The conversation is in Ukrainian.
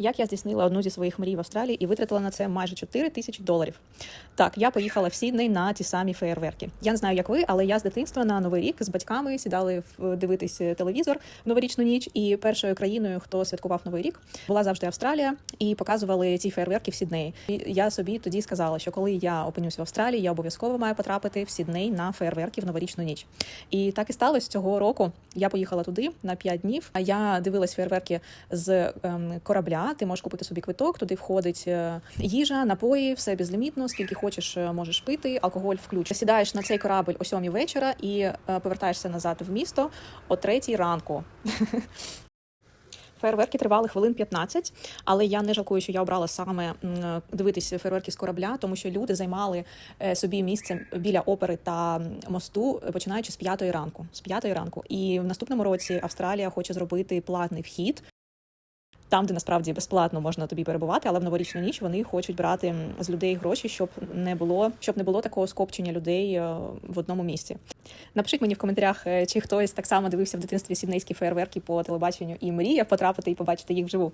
як я здійснила одну зі своїх мрій в Австралії і витратила на це майже 4 тисячі доларів. Так, я поїхала в Сідней на ті самі феєрверки. Я не знаю, як ви, але я з дитинства на новий рік з батьками сідали дивитись телевізор в новорічну ніч. І першою країною, хто святкував новий рік, була завжди Австралія, і показували ці феєрверки в Сіднеї. І я собі тоді сказала, що коли я опинюсь в Австралії, я обов'язково маю потрапити в Сідней на феєрверки в новорічну ніч. І так і сталося цього року. Я поїхала туди на 5 днів. А я дивилась фейерверки з ем, Ти можеш купити собі квиток. Туди входить е, їжа, напої, все безлімітно. Скільки хочеш, е, можеш пити. Алкоголь включ. Сідаєш на цей корабль о 7 вечора і е, повертаєшся назад в місто о 3 ранку. Фейерверки тривали хвилин 15, але я не жалкую, що я обрала саме м, дивитись фейерверки з корабля, тому що люди займали собі місце біля опери та мосту, починаючи з п'ятої ранку. З п'ятої ранку. І в наступному році Австралія хоче зробити платний вхід. Там, де насправді безплатно можна тобі перебувати, але в новорічну ніч вони хочуть брати з людей гроші, щоб не було, щоб не було такого скопчення людей е, в одному місці. Напишіть мені в коментарях, е, чи хтось так само дивився в дитинстві сіднейські фейерверки по телебаченню і мріяв потрапити і побачити їх вживу.